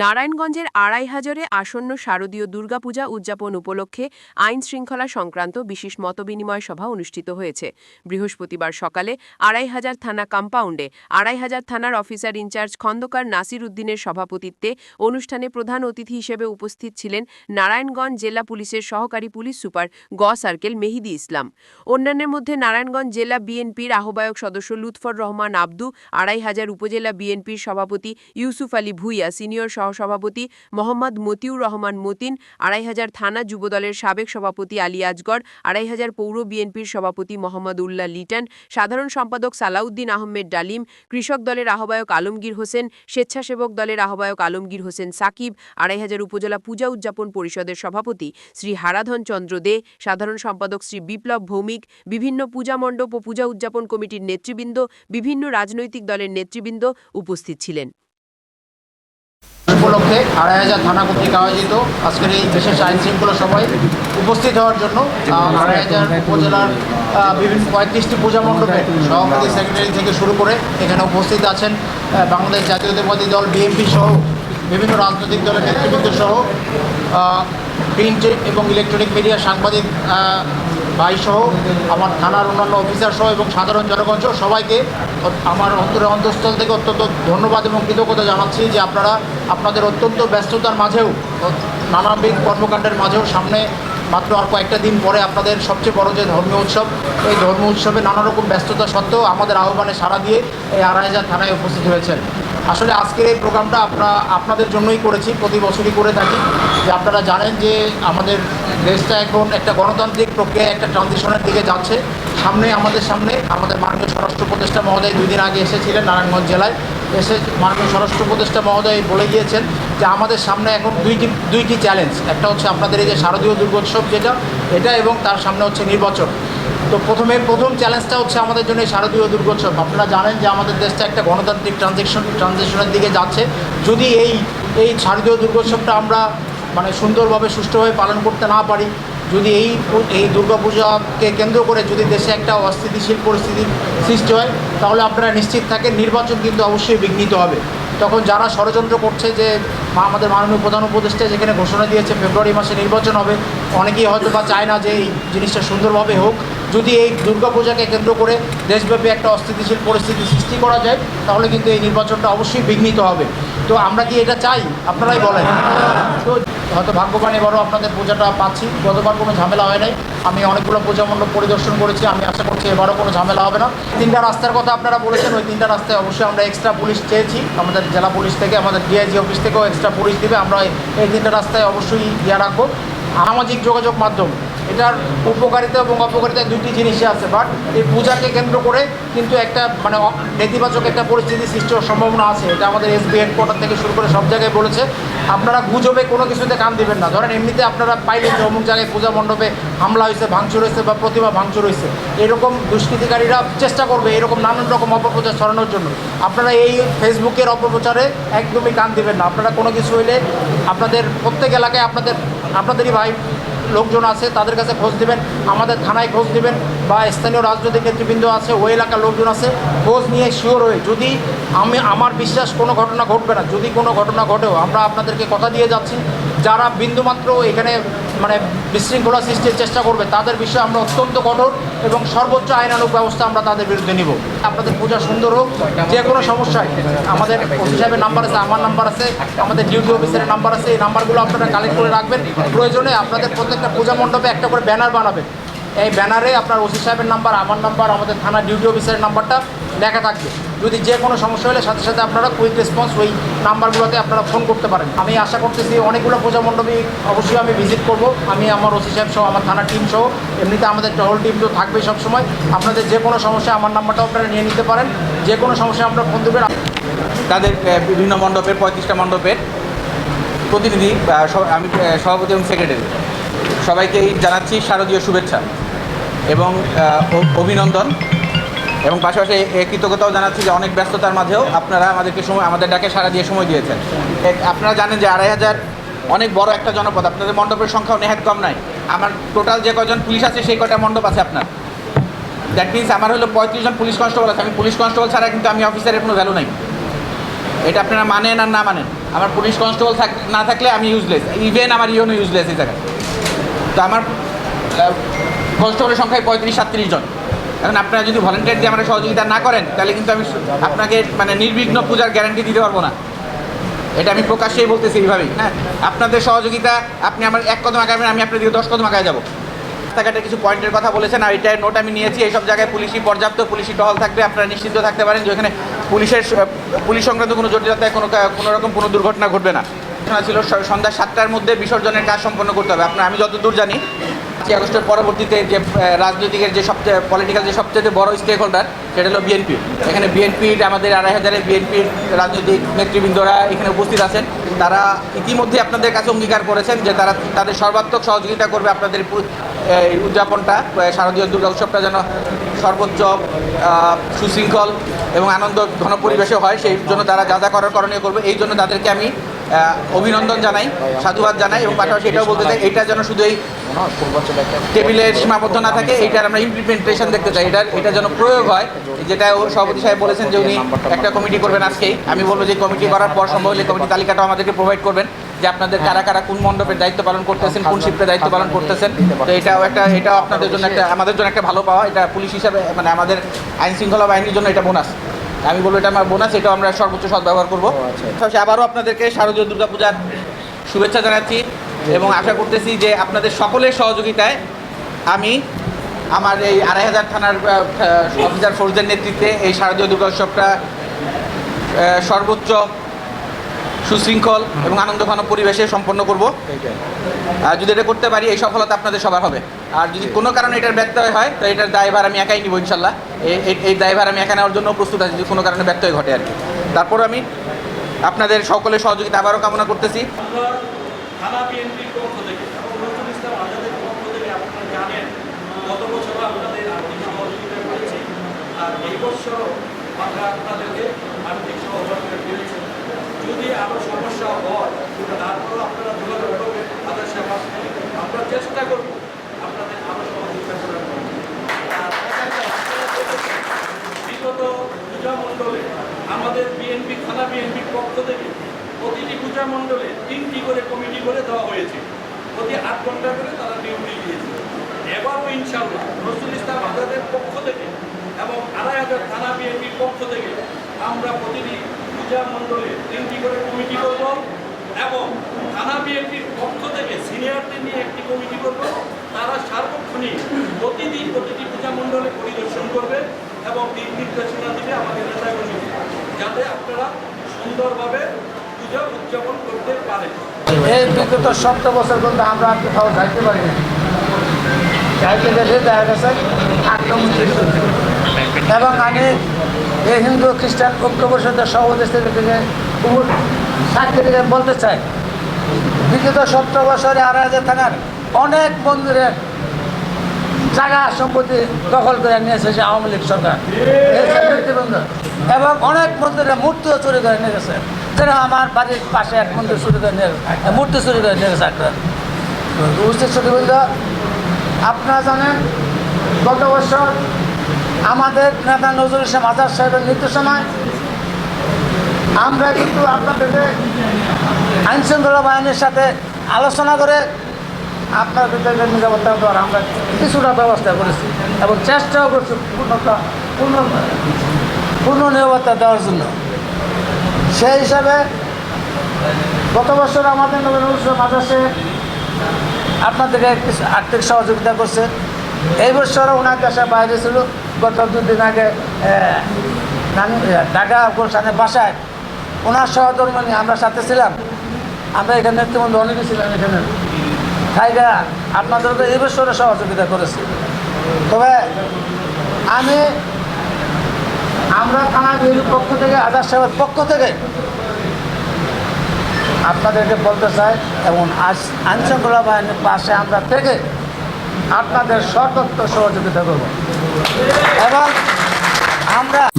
নারায়ণগঞ্জের আড়াই হাজারে আসন্ন শারদীয় দুর্গাপূজা উদযাপন উপলক্ষে আইন শৃঙ্খলা সংক্রান্ত বিশেষ মতবিনিময় সভা অনুষ্ঠিত হয়েছে। বৃহস্পতিবার সকালে আড়াই হাজার থানা কম্পাউন্ডে আড়াই হাজার থানার অফিসার ইনচার্জ খন্দকার নাসির উদ্দিনের সভাপতিত্বে অনুষ্ঠানে প্রধান অতিথি হিসেবে উপস্থিত ছিলেন নারায়ণগঞ্জ জেলা পুলিশের সহকারী পুলিশ সুপার গ সার্কেল মেহিদি ইসলাম। অন্যান্যের মধ্যে নারায়ণগঞ্জ জেলা বিএনপির আহ্বায়ক সদস্য লুৎফর রহমান আব্দু, আড়াই হাজার উপজেলা বিএনপির সভাপতি ইউসুফ আলী ভুইয়া, সিনিয়র সহসভাপতি মোহাম্মদ মতিউর রহমান মতিন, আড়াই হাজার থানা যুবদলের সাবেক সভাপতি আলী আজগর, আড়াই হাজার পৌর বিএনপির সভাপতি মোহাম্মদ উল্লাহ লিটন, সাধারণ সম্পাদক সালাউদ্দিন আহমেদ ডালিম, কৃষক দলের আহ্বায়ক আলমগীর হোসেন, স্বেচ্ছাসেবক দলের আহ্বায়ক আলমগীর হোসেন সাকিব, আড়াই হাজার উপজেলা পূজা উদযাপন পরিষদের সভাপতি শ্রী হারাধন চন্দ্র দে, সাধারণ সম্পাদক শ্রী বিপ্লব ভৌমিক, বিভিন্ন পূজা মণ্ডপ ও পূজা উদযাপন কমিটির নেতৃবৃন্দ, বিভিন্ন রাজনৈতিক দলের নেতৃবৃন্দ উপস্থিত ছিলেন। উপলক্ষে আড়াই হাজার থানা কর্তৃক আয়োজিত আজকের এই বিশেষ আইন শৃঙ্খলা সভায় উপস্থিত হওয়ার জন্য আড়াই হাজার উপজেলার বিভিন্ন পঁয়ত্রিশটি পূজা মণ্ডপে সভাপতি সেক্রেটারি থেকে শুরু করে এখানে উপস্থিত আছেন বাংলাদেশ জাতীয়তাবাদী দল, বিএনপি সহ বিভিন্ন রাজনৈতিক দলের নেতৃবৃন্দ সহ প্রিন্ট এবং ইলেকট্রনিক মিডিয়া সাংবাদিক আহ, ভাই সহ আমার থানার অন্যান্য অফিসার সহ এবং সাধারণ জনগণ সহ সবাইকে আমার অন্তরের অন্তঃস্থল থেকে অত্যন্ত ধন্যবাদ এবং কৃতজ্ঞতা জানাচ্ছি যে আপনারা আপনাদের অত্যন্ত ব্যস্ততার মাঝেও নানাবিধ কর্মকাণ্ডের মাঝেও সামনে মাত্র আর কয়েকটা দিন পরে আপনাদের সবচেয়ে বড় যে ধর্মীয় উৎসব এই ধর্মীয় উৎসবে নানা রকম ব্যস্ততা সত্ত্বেও আমাদের আহ্বানে সাড়া দিয়ে এই আড়াই হাজার থানায় উপস্থিত হয়েছেন। আসলে আজকের এই প্রোগ্রামটা আমরা আপনাদের জন্যই করেছি, প্রতি বছরই করে থাকি। যে আপনারা জানেন যে আমাদের দেশটা এখন একটা গণতান্ত্রিক প্রক্রিয়া একটা ট্রানজিশনের দিকে যাচ্ছে। সামনে আমাদের সামনে আমাদের মাননীয় স্বরাষ্ট্র উপদেষ্টা মহোদয় দুদিন আগে এসেছিলেন নারায়ণগঞ্জ জেলায়। এসে মাননীয় স্বরাষ্ট্র উপদেষ্টা মহোদয় বলে গিয়েছেন যে আমাদের সামনে এখন দুইটি দুইটি চ্যালেঞ্জ একটা হচ্ছে আপনাদের এই যে শারদীয় দুর্গোৎসব যেটা, এটা এবং তার সামনে হচ্ছে নির্বাচন। তো প্রথমে প্রথম চ্যালেঞ্জটা হচ্ছে আমাদের জন্য শারদীয় দুর্গোৎসব। আপনারা জানেন যে আমাদের দেশটা একটা গণতান্ত্রিক ট্রানজেকশন ট্রানজেকশনের দিকে যাচ্ছে। যদি এই এই শারদীয় দুর্গোৎসবটা আমরা মানে সুন্দরভাবে সুষ্ঠুভাবে পালন করতে না পারি, যদি এই এই দুর্গাপূজাকে কেন্দ্র করে যদি দেশে একটা অস্থিতিশীল পরিস্থিতির সৃষ্টি হয়, তাহলে আপনারা নিশ্চিত থাকেন নির্বাচন কিন্তু অবশ্যই বিঘ্নিত হবে। তখন যারা ষড়যন্ত্র করছে যে আমাদের মাননীয় প্রধান উপদেষ্টা যেখানে ঘোষণা দিয়েছে ফেব্রুয়ারি মাসে নির্বাচন হবে, অনেকেই হয়তো বা চায় না যে এই জিনিসটা সুন্দরভাবে হোক। যদি এই দুর্গাপূজাকে কেন্দ্র করে দেশব্যাপী একটা অস্থিতিশীল পরিস্থিতি সৃষ্টি করা যায়, তাহলে কিন্তু এই নির্বাচনটা অবশ্যই বিঘ্নিত হবে। তো আমরা কি এটা চাই? আপনারাই বলেন। তো হয়তো ভাগ্যবান এবারও আপনাদের পূজাটা পাচ্ছি। গতবার কোনো ঝামেলা হয় নাই, আমি অনেকগুলো পূজা মণ্ডপ পরিদর্শন করেছি, আমি আশা করছি এবারও কোনো ঝামেলা হবে না। তিনটা রাস্তার কথা আপনারা বলেছেন, ওই তিনটা রাস্তায় অবশ্যই আমরা এক্সট্রা পুলিশ চেয়েছি। আমাদের জেলা পুলিশ থেকে, আমাদের ডিআইজি অফিস থেকেও এক্সট্রা পুলিশ দিবে। আমরা এই- তিনটা রাস্তায় অবশ্যই ইয়ে রাখব। সামাজিক যোগাযোগ মাধ্যম এটার উপকারিতা এবং অপকারিতা দুইটি জিনিসই আছে বাট এই পূজাকে কেন্দ্র করে কিন্তু একটা মানে নেতিবাচক একটা পরিস্থিতি সৃষ্টি হওয়ার সম্ভাবনা আছে। এটা আমাদের এসবি হেডকোয়ার্টার থেকে শুরু করে সব জায়গায় বলেছে। আপনারা গুজবে কোনো কিছুতে কান দিবেন না। ধরেন এমনিতে আপনারা পাইলেন যে অমুক জায়গায় পূজা মণ্ডপে হামলা হয়েছে, ভাঙচুর হয়েছে বা প্রতিমা ভাঙচুর হয়েছে। এরকম দুষ্কৃতিকারীরা চেষ্টা করবে এরকম নানান রকম অপপ্রচার ছড়ানোর জন্য। আপনারা এই ফেসবুকের অপপ্রচারে একদমই কান দিবেন না। আপনারা কোনো কিছু হইলে আপনাদের, প্রত্যেক এলাকায় আপনাদের, আপনাদেরই ভাই লোকজন আছে, তাদের কাছে খোঁজ দেবেন আমাদের থানায় খোঁজ দেবেন বা স্থানীয় রাজনৈতিক নেতৃবৃন্দ আছে, ওই এলাকার লোকজন আছে, খোঁজ নিয়ে শিওর হয়ে যদি আমি, আমার বিশ্বাস কোনো ঘটনা ঘটবে না, যদি কোনো ঘটনা ঘটেও, আমরা আপনাদেরকে কথা দিয়ে যাচ্ছি, যারা বিন্দুমাত্র এখানে মানে বিশৃঙ্খলা সৃষ্টির চেষ্টা করবে, তাদের বিষয়ে আমরা অত্যন্ত কঠোর এবং সর্বোচ্চ আইনানুগ ব্যবস্থা আমরা তাদের বিরুদ্ধে নিব। আপনাদের পূজা সুন্দর হোক, যে কোনো সমস্যায়, আমাদের সাহেবের নাম্বার আছে, আমার নাম্বার আছে, আমাদের ডিউটি অফিসারের নাম্বার আছে, এই নাম্বারগুলো আপনারা কালেক্ট করে রাখবেন। প্রয়োজনে আপনাদের প্রত্যেকটা পূজা মণ্ডপে একটা করে ব্যানার বানাবেন এই ব্যানারে আপনার ওসি সাহেবের নাম্বার, আমার নাম্বার, আমাদের থানা ডিউটি অফিসারের নাম্বারটা লেখা থাকবে। যদি যে কোনো সমস্যা হলে সাথে সাথে আপনারা কুইক রেসপন্স ওই নাম্বারগুলোতে আপনারা ফোন করতে পারেন। আমি আশা করতেছি অনেকগুলো পূজা মণ্ডপে অবশ্যই আমি ভিজিট করব। আমি আমার ওসি সাহেব সহ, আমার থানা টিম সহ, এমনিতে আমাদের টহল টিম তো থাকবেই সবসময়। আপনাদের যে কোনো সমস্যা, আমার নাম্বারটাও আপনারা নিয়ে নিতে পারেন। যে কোনো সমস্যা আমরা ফোন দেবেন। তাদের বিভিন্ন মণ্ডপের, পঁয়ত্রিশটা মণ্ডপের প্রতিনিধি আমি সভাপতি এবং সেক্রেটারি সবাইকেই জানাচ্ছি শারদীয় শুভেচ্ছা এবং অভিনন্দন। এবং পাশাপাশি এ- এ কৃতজ্ঞতাও জানাচ্ছি যে অনেক ব্যস্ততার মাঝেও আপনারা আমাদেরকে সময় আমাদের ডাকে সারা দিয়ে সময় দিয়েছেন। আপনারা জানেন যে আড়াই হাজার অনেক বড় একটা জনপদ, আপনাদের মণ্ডপের সংখ্যাও নেহাত কম নাই আমার টোটাল যে কজন পুলিশ আছে, সেই কটা মণ্ডপ আছে আপনার? দ্যাট মিনস আমার হলো পঁয়ত্রিশ জন পুলিশ কনস্টেবল আছে। আমি পুলিশ কনস্টেবল ছাড়া কিন্তু আমি অফিসারের কোনো ভ্যালু নাই। এটা আপনারা মানেন আর না মানেন। আমার পুলিশ কনস্টেবল না থাকলে আমি ইউজলেস ইভেন আমার ইউনো ইউজলেস এই জায়গায়। তো আমার কনস্টেবলের সংখ্যায় পঁয়ত্রিশ, সাতত্রিশ জন। এখন আপনারা যদি ভলেন্টিয়ার দিয়ে আমরা সহযোগিতা না করেন, তাহলে কিন্তু আমি আপনাকে মানে নির্বিঘ্ন পূজার গ্যারান্টি দিতে পারব না। এটা আমি প্রকাশ্যেই বলতেছি এইভাবেই হ্যাঁ? আপনাদের সহযোগিতা, আপনি আমার এক কদম আগাবেন, আমি আপনার দিকে দশ কদম আগায় যাব। রাস্তাঘাটে কিছু পয়েন্টের কথা বলেছেন, আর এটার নোট আমি নিয়েছি, এইসব জায়গায় পুলিশি পর্যাপ্ত, পুলিশি টহল থাকবে আপনারা নিশ্চিন্ত থাকতে পারেন যে এখানে পুলিশের পুলিশ সংক্রান্ত কোনো জটিলতায় কোনো কোনো রকম কোনো দুর্ঘটনা ঘটবে না। ছিল সন্ধ্যা সাতটার মধ্যে বিসর্জনের কাজ সম্পন্ন করতে হবে। আপনার, আমি যতদূর জানি পাঁচই আগস্টের পরবর্তীতে যে রাজনৈতিকের যে সবচেয়ে পলিটিক্যাল যে সবচেয়ে বড় স্টেক হোল্ডার সেটা হলো বিএনপি এখানে বিএনপির আমাদের আড়াই হাজারের বিএনপির রাজনৈতিক নেতৃবৃন্দরা এখানে উপস্থিত আছেন। তারা ইতিমধ্যে আপনাদের কাছে অঙ্গীকার করেছেন যে তারা তাদের সর্বাত্মক সহযোগিতা করবে আপনাদের উদযাপনটা শারদীয় দুর্গা উৎসবটা যেন সর্বোচ্চ সুশৃঙ্খল এবং আনন্দ ঘন পরিবেশে হয়, সেই জন্য তারা যা যা করার করণীয় করবে। এই জন্য তাদেরকে আমি অভিনন্দন জানাই, সাধুবাদ জানাই এবং পাশাপাশি এটাও বলতে চাই, এটা যেন শুধু এই টেবিলে সীমাবদ্ধ না থাকে, এইটার আমরা ইমপ্লিমেন্টেশন দেখতে চাই। এটার, এটা যেন প্রয়োগ হয়, যেটা সভাপতি সাহেব বলেছেন যে উনি একটা কমিটি করবেন আজকেই। আমি বলব যে কমিটি করার পর সম্ভব হলে কমিটি তালিকাটাও আমাদেরকে প্রোভাইড করবেন যে আপনাদের কারা কারা কোন মণ্ডপের দায়িত্ব পালন করতেছেন, কোন শিফটে দায়িত্ব পালন করতেছেন। তো এটাও একটা, এটাও আপনাদের জন্য একটা, আমাদের জন্য একটা ভালো পাওয়া। এটা পুলিশ হিসাবে মানে আমাদের আইন শৃঙ্খলা বাহিনীর জন্য এটা বোনাস আমি বলব এটা আমার বোনাস এটাও আমরা সর্বোচ্চ সদ্ব্যবহার করব। পাশাপাশি আবারও আপনাদেরকে শারদীয় দুর্গাপূজার শুভেচ্ছা জানাচ্ছি এবং আশা করতেছি যে আপনাদের সকলের সহযোগিতায় আমি আমার এই আড়াই হাজার থানার অফিসার ফোর্সদের নেতৃত্বে এই শারদীয় দুর্গা উৎসবটা সর্বোচ্চ সুশৃঙ্খল এবং আনন্দঘন পরিবেশে সম্পন্ন করব। আর যদি এটা করতে পারি, এই সফলতা আপনাদের সবার হবে। আর যদি কোনো কারণে এটার ব্যত্যয় হয় তো এটার দায়ভার আমি একাই নিব ইনশাল্লাহ। এই- দায়ভার আমি একা নেওয়ার জন্য প্রস্তুত আছি, যদি কোনো কারণে ব্যত্যয় ঘটে আর কি। তারপর আমি আপনাদের সকলের সহযোগিতা আবারও কামনা করতেছি। আর এই আমরা আপনাদেরকে আর্থিক সহযোগিতা করেছি যদি আরও সমস্যা হয় তারপরেও আপনারা যোগাযোগ করবেন তাদের সেবা আমরা চেষ্টা করব আপনাদের আরও সহযোগিতা করার বিগত পূজা মণ্ডলে আমাদের বিএনপি থানা বিএনপির পক্ষ থেকে প্রতিটি পূজা মণ্ডলে তিনটি করে কমিটি করে দেওয়া হয়েছে। প্রতি আট ঘণ্টা করে তারা ডিউটি দিয়েছে। এবারও ইনশাল্লাহ নজরুল ইসলাম আজাদের পক্ষ থেকে এবং আড়াই হাজার থানা বিএনপির পক্ষ থেকে আমরা পূজা মণ্ডলে তিনটি করে কমিটি করব এবং থানা বিএনপির পক্ষ থেকে সিনিয়রদের নিয়ে একটি কমিটি করব। তারা সার্বক্ষণিক প্রতিদিন প্রতিটি পূজা মণ্ডলে পরিদর্শন করবে এবং দিক নির্দেশনা দিবে আমাদের নেতা কর্মীকে যাতে আপনারা সুন্দরভাবে পূজা উদযাপন করতে পারেন। এই বিগত সপ্তাহ বছর পর্যন্ত আমরা আর কোথাও যাইতে পারিনি। যাইতে গেলে দেখা গেছে হয়েছে। এবং আমি এই হিন্দু খ্রিস্টান ঐক্য পরিষদের সাক্ষী বলতে চাই। বিগত সত্তর বছরে আড়াই হাজার থাকার অনেক মন্দিরের জায়গা সম্পত্তি দখল করে নিয়েছে যে আওয়ামী লীগ সরকার। এবং অনেক মন্দিরের মূর্তিও চুরি করে নিয়ে গেছে। যেন আমার বাড়ির পাশে এক মন্দির চুরি করে নিয়ে মূর্তি চুরি করে নিয়ে গেছে একটা উপস্থিত ছুটিবৃন্দ আপনারা জানেন, গত বছর আমাদের নেতা নজরুল ইসলাম আজাদ সাহেবের নির্দেশনায় আমরা কিন্তু আপনাদেরকে আইন শৃঙ্খলা বাহিনীর সাথে আলোচনা করে আপনার ভিতরে নিরাপত্তা দেওয়ার আমরা কিছুটা ব্যবস্থা করেছি এবং চেষ্টাও করছি পূর্ণতা পূর্ণ পূর্ণ নিরাপত্তা দেওয়ার জন্য। সেই হিসাবে গত বছর আমাদের নবীন মাদ্রাসে আপনাদেরকে কিছু আর্থিক সহযোগিতা করছে। এই বছরও ওনার দেশের বাইরে ছিল। গত দুদিন আগে ঢাকা গুলশানের বাসায় ওনার সহধর্মী আমরা সাথে ছিলাম। আমরা এখানে ইতিমধ্যে অনেকে ছিলাম এখানে। তাইরা আপনাদেরকে এই বছরে সহযোগিতা করেছি। তবে আমি, আমরা থানা বিএনপির পক্ষ থেকে, আজাদ সাহেবের পক্ষ থেকে আপনাদেরকে বলতে চাই, এবং আজ আইনশৃঙ্খলা বাহিনীর পাশে আমরা থেকে আপনাদের সর্বোচ্চ সহযোগিতা করব। এবং আমরা